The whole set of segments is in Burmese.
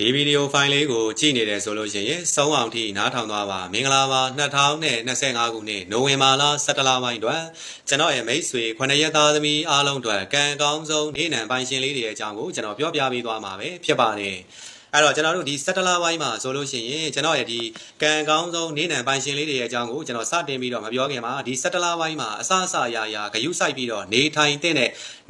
ဒီဗီဒီယိုဖိုင်လေးကိုကြည့်နေတယ်ဆိုလို့ရှိရင်ဆုံးအောင်ထိနားထောင်သွားပါမင်္ဂလာပါ2025ခုနှစ်နိုဝင်ဘာလ17လပိုင်းတွင်ကျွန်တော်ရဲ့မိတ်ဆွေ9ရက်သားသမီးအားလုံးအတွက်ကံကောင်းဆုံးနေနံပိုင်ရှင်လေးတွေရဲ့အကြောင်းကိုကျွန်တော်ပြောပြပေးသွားမှာပဲဖြစ်ပါတယ် အဲ့တော့ကျွန်တော်တို့ဒီ17လပိုင်းမှာဆိုလို့ရှိရင်ကျွန်တော်ရဲ့ဒီကံကောင်းဆုံးနေနံပိုင်ရှင်လေးတွေရဲ့အကြောင်းကိုကျွန်တော်စတင်ပြီးတော့မပြောခင်မှာဒီ17လပိုင်းမှာအစအစအရာရာဂယုစိုက်ပြီးတော့နေထိုင်တဲ့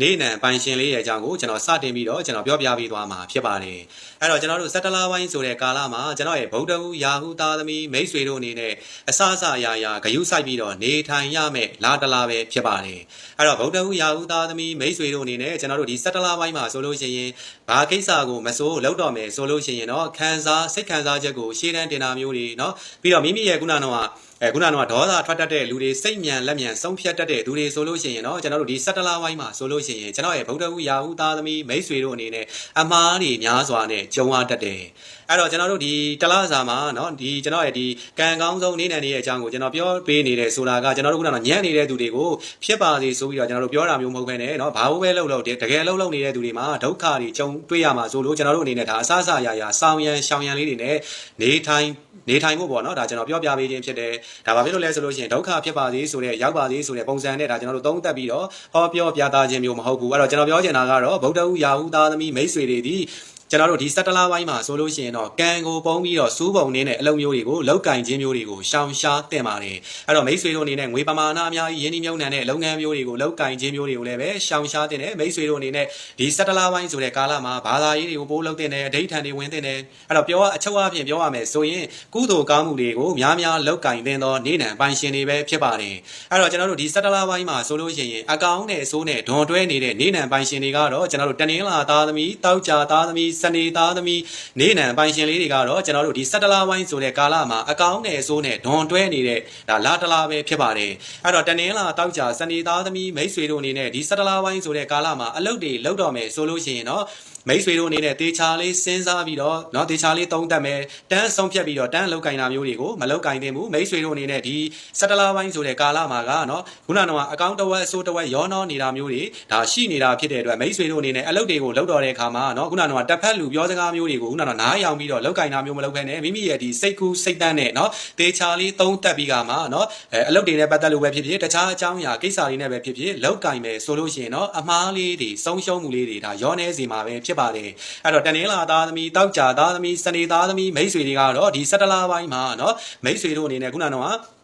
နေနံပိုင်ရှင်လေးရဲ့အကြောင်းကိုကျွန်တော်စတင်ပြီးတော့ကျွန်တော်ပြောပြပေးသွားမှာဖြစ်ပါတယ်အဲ့တော့ကျွန်တော်တို့17လပိုင်းဆိုတဲ့ကာလမှာကျွန်တော်ရဲ့ဗုဒ္ဓဟူရာဟုသားသမီးမိတ်ဆွေတို့အနေနဲ့အစအစအရာရာဂယုစိုက်ပြီးတော့နေထိုင်ရမယ်လာတလာပဲဖြစ်ပါတယ်အဲ့တော့ဗုဒ္ဓဟူရာဟုသားသမီးမိတ်ဆွေတို့အနေနဲ့ကျွန်တော်တို့ဒီ17လပိုင်းမှာဆိုလို့ရှိရင်ဘာကိစ္စကိုမစိုးလောက်တော့မယ်ဆိုလို့ရှိရင်တော့ခံစားစိတ်ခံစားချက်ကိုရှေ့တန်းတင်တာမျိုးတွေเนาะပြီးတော့မိမိရဲ့ခုနကတော့ အဲခုနကတော့ဒေါသထွက်တတ်တဲ့လူတွေစိတ်မြန်လက်မြန်ဆုံးဖြတ်တတ်တဲ့သူတွေဆိုလို့ရှိရင်တော့ကျွန်တော်တို့ဒီ17လပိုင်းမှာဆိုလို့ရှိရင်ကျွန်တော်ရဲ့ဗုဒ္ဓဟူရာဟုသားသမီးမိတ်ဆွေတို့အနေနဲ့အမားတွေများစွာနဲ့ကြုံရတတ်တယ်အဲ့တော့ကျွန်တော်တို့ဒီတလားစာမှာเนาะဒီကျွန်တော်ရဲ့ဒီကံကောင်းဆုံးနေနေနေရဲ့အကြောင်းကိုကျွန်တော်ပြောပေးနေတယ်ဆိုတာကကျွန်တော်တို့ကတော့ညံ့နေတဲ့သူတွေကိုဖြစ်ပါစေဆိုပြီးတော့ကျွန်တော်တို့ပြောတာမျိုးမဟုတ်ဘဲနဲ့เนาะဘာလို့ပဲလှုပ်လှုပ်တကယ်လှုပ်လှုပ်နေတဲ့သူတွေမှာဒုက္ခတွေကြုံတွေ့ရမှာဆိုလို့ကျွန်တော်တို့အနေနဲ့ဒါအဆအဆရရဆောင်းရန်ရှောင်ရန်လေးတွေနဲ့နေထိုင်နေထိုင်ဖို့ပေါ့เนาะဒါကျွန်တော်ပြောပြပေးခြင်းဖြစ်တယ် ဒါဘာဖြစ်လို့လဲဆိုလို့ရှိရင်ဒုက္ခဖြစ်ပါစေဆိုတဲ့ရောက်ပါစေဆိုတဲ့ပုံစံနဲ့ဒါကျွန်တော်တို့သုံးသပ်ပြီးတော့ဟောပြောပြသခြင်းမျိုးမဟုတ်ဘူးအဲ့တော့ကျွန်တော်ပြောချင်တာကတော့ဗုဒ္ဓဟူရာဟုသားသမီးမိတ်ဆွေတွေဒီ ကျွန်တော်တို့ဒီ17လပိုင်းမှာဆိုလို့ရှိရင်တော့ကံကိုပုံပြီးတော့စူးပုံနေနဲ့အလုံးမျိုးတွေကိုလောက်ကင်ခြင်းမျိုးတွေကိုရှောင်ရှားတင်ပါတယ်အဲ့တော့မိတ်ဆွေတို့အနေနဲ့ငွေပမာဏအများကြီးရင်းနှီးမြှုပ်နှံတဲ့လုပ်ငန်းမျိုးတွေကိုလောက်ကင်ခြင်းမျိုးတွေကိုလည်းပဲရှောင်ရှားတင်တယ်မိတ်ဆွေတို့အနေနဲ့ဒီ17လပိုင်းဆိုတဲ့ကာလမှာဘာသာရေးတွေကိုပိုးလုပ်တင်တယ်အဋိဌာန်တွေဝင်တင်တယ်အဲ့တော့ပြောအချုပ်အပြင်ပြောရမယ်ဆိုရင်ကုသိုလ်ကောင်းမှုတွေကိုများများလောက်ကင်တင်သောနေနံပိုင်ရှင်တွေပဲဖြစ်ပါတယ်အဲ့တော့ကျွန်တော်တို့ဒီ17လပိုင်းမှာဆိုလို့ရှိရင်အကောင်နဲ့အစိုးနဲ့ဒွန်တွဲနေတဲ့နေနံပိုင်ရှင်တွေကတော့ကျွန်တော်တို့တနင်္လာသားသမီးတောက်ကြသားသမီးစနေသားသမီးနေနံပိုင်ရှင်လေးတွေကတော့ကျွန်တော်တို့ဒီ17လပိုင်းဆိုတဲ့ကာလမှာအကောင်နဲ့အစိုးနဲ့ဒွန်တွဲနေတဲ့ဒါလာတလာပဲဖြစ်ပါတယ်အဲ့တော့တနင်္လာတောက်ကြစနေသားသမီးမိတ်ဆွေတို့အနေနဲ့ဒီ17လပိုင်းဆိုတဲ့ကာလမှာအလုပ်တွေလုပ်တော့မယ်ဆိုလို့ရှိရင်တော့ မိတ်ဆွေတို့အနေနဲ့တေချာလေးစဉ်းစားပြီးတော့เนาะတေချာလေးသုံးသပ်မယ်တန်းဆုံးဖြတ်ပြီးတော့တန်းလောက်ကင်တာမျိုးတွေကိုမလောက်ကင်သင့်ဘူးမိတ်ဆွေတို့အနေနဲ့ဒီစက်တလာပိုင်းဆိုတဲ့ကာလမှာကเนาะခုနကအကောင့်တစ်ဝက်အစိုးတစ်ဝက်ရောနှောနေတာမျိုးတွေဒါရှိနေတာဖြစ်တဲ့အတွက်မိတ်ဆွေတို့အနေနဲ့အလုပ်တွေကိုလုပ်တော်တဲ့အခါမှာเนาะခုနကတက်ဖက်လူပြောစကားမျိုးတွေကိုခုနကနားရောင်ပြီးတော့လောက်ကင်တာမျိုးမလုပ်ဘဲနဲ့မိမိရဲ့ဒီစိတ်ကူးစိတ်တန်းနဲ့เนาะတေချာလေးသုံးသပ်ပြီးကမှเนาะအဲအလုပ်တွေနဲ့ပတ်သက်လို့ပဲဖြစ်ဖြစ်တခြားအကြောင်းအရာကိစ္စတွေနဲ့ပဲဖြစ်ဖြစ်လောက်ကင်မယ်ဆိုလို့ရှိရင်เนาะအမားလေးတွေဆုံးရှုံးမှုလေးတွေဒါရောနေစီမှာပဲဖြစ် ပါတယ်အဲ့တော့တနင်္လာသားသမီးတောက်ကြသားသမီးစနေသားသမီးမိတ်ဆွေတွေကတော့ဒီ17လပိုင်းမှာเนาะမိတ်ဆွေတို့အနေနဲ့ခုနကတော့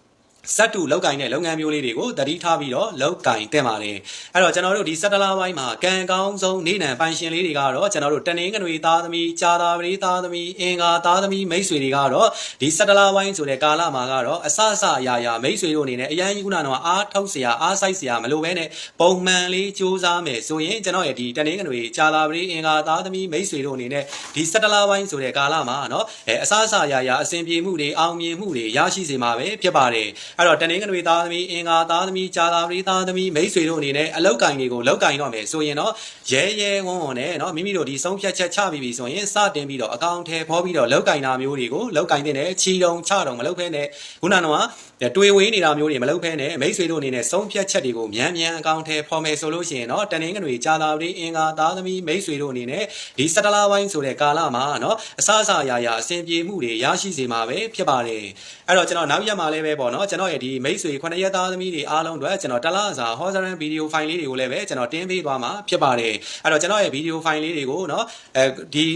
စက်တူလောက်ကင်တဲ့လုပ်ငန်းမျိုးလေးတွေကိုတတိထားပြီးတော့လောက်ကင်တင်ပါတယ်အဲ့တော့ကျွန်တော်တို့ဒီ17လပိုင်းမှာကံကောင်းဆုံးနေနံပိုင်ရှင်လေးတွေကတော့ကျွန်တော်တို့တနင်္ဂနွေသားသမီးကြာသာပတိသားသမီးအင်္ဂါသားသမီးမိတ်ဆွေတွေကတော့ဒီ17လပိုင်းဆိုတဲ့ကာလမှာကတော့အဆအဆအရာရာမိတ်ဆွေတို့အနေနဲ့အရန်ကြီးခုနကတော့အားထုတ်စရာအားစိုက်စရာမလိုဘဲနဲ့ပုံမှန်လေးစူးစမ်းမယ်ဆိုရင်ကျွန်တော်ရဲ့ဒီတနင်္ဂနွေကြာသာပတိအင်္ဂါသားသမီးမိတ်ဆွေတို့အနေနဲ့ဒီ17လပိုင်းဆိုတဲ့ကာလမှာနော်အဆအဆအရာရာအစဉ်ပြေမှုတွေအောင်မြင်မှုတွေရရှိစေမှာပဲဖြစ်ပါတယ်အဲ့တော့တနင်္ဂနွေသားသမီးအင်္ဂါသားသမီးကြာသာပတိသားသမီးမိတ်ဆွေတို့အနေနဲ့အလောက်ကင်တွေကိုလောက်ကင်တော့မယ်ဆိုရင်တော့ရဲရဲဝုန်းဝုန်းနဲ့เนาะမိမိတို့ဒီဆုံးဖြတ်ချက်ချပြီးပြီဆိုရင်စတင်ပြီးတော့အကောင့်ထဲဖောပြီးတော့လောက်ကင်တာမျိုးတွေကိုလောက်ကင်တဲ့ချီတုံချတုံမလုပ်ဖဲနဲ့ခုနကတော့တွေးဝေးနေတာမျိုးတွေမလုပ်ဖဲနဲ့မိတ်ဆွေတို့အနေနဲ့ဆုံးဖြတ်ချက်တွေကိုမြန်မြန်အကောင့်ထဲဖော်မယ်ဆိုလို့ရှိရင်တော့တနင်္ဂနွေကြာသာပတိအင်္ဂါသားသမီးမိတ်ဆွေတို့အနေနဲ့ဒီစတလာဝိုင်းဆိုတဲ့ကာလမှာเนาะအစအစအရာရာအစဉ်ပြေမှုတွေရရှိစေမှာပဲဖြစ်ပါတယ်အဲ့တော့ကျွန်တော်နောက်ရက်မှာလည်းပဲပေါ့နော်ကျွန်တော် ရဲ့ဒီမိတ်ဆွေ9ရက်သားသမီးတွေအားလုံးအတွက်ကျွန်တော်တလားစာဟောစရန်ဗီဒီယိုဖိုင်လေးတွေကိုလည်းပဲကျွန်တော်တင်ပေးသွားမှာဖြစ်ပါတယ်အဲ့တော့ကျွန်တော်ရဲ့ဗီဒီယိုဖိုင်လေးတွေကိုเนาะအဲဒီ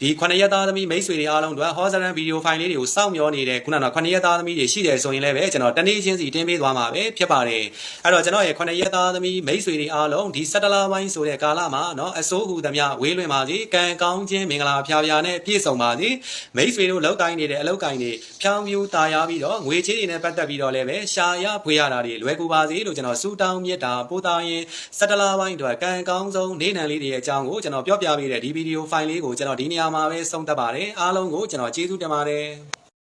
ဒီခုနှစ်ရက်သားသမီးမိတ်ဆွေတွေအားလုံးတို့ဟောစရန်ဗီဒီယိုဖိုင်လေးတွေကိုစောင့်မျှောနေတဲ့ခုနကခုနှစ်ရက်သားသမီးတွေရှိတယ်ဆိုရင်လည်းပဲကျွန်တော်တနေ့ချင်းစီတင်ပေးသွားမှာပဲဖြစ်ပါတယ်အဲ့တော့ကျွန်တော်ရဲ့ခုနှစ်ရက်သားသမီးမိတ်ဆွေတွေအားလုံးဒီ17လပိုင်းဆိုတဲ့ကာလမှာเนาะအစိုးဟူသမျှဝေးလွင်ပါစေကံကောင်းခြင်းမင်္ဂလာဖျားဖျားနဲ့ပြည့်စုံပါစေမိတ်ဆွေတို့လောက်ကိုင်းနေတဲ့အလောက်ကိုင်းတွေဖြောင်းပြူတာယာပြီးတော့ငွေချေးတွေနဲ့ပတ်သက်ပြီးတော့လည်းပဲရှာရဖွေရတာတွေလွယ်ကူပါစေလို့ကျွန်တော်စူတောင်းမြတ်တာပို့သားရင်17လပိုင်းအတွက်ကံကောင်းဆုံးနေနံလေးတွေရဲ့အကြောင်းကိုကျွန်တော်ပြောပြပေးတဲ့ဒီဗီဒီယိုဖိုင်လေးကိုကျွန်တော်ဒီနေရာ မှာပဲဆုံးသက်ပါပါတယ်အားလုံးကိုကျွန်တော်ကျေးဇူးတင်ပါတယ်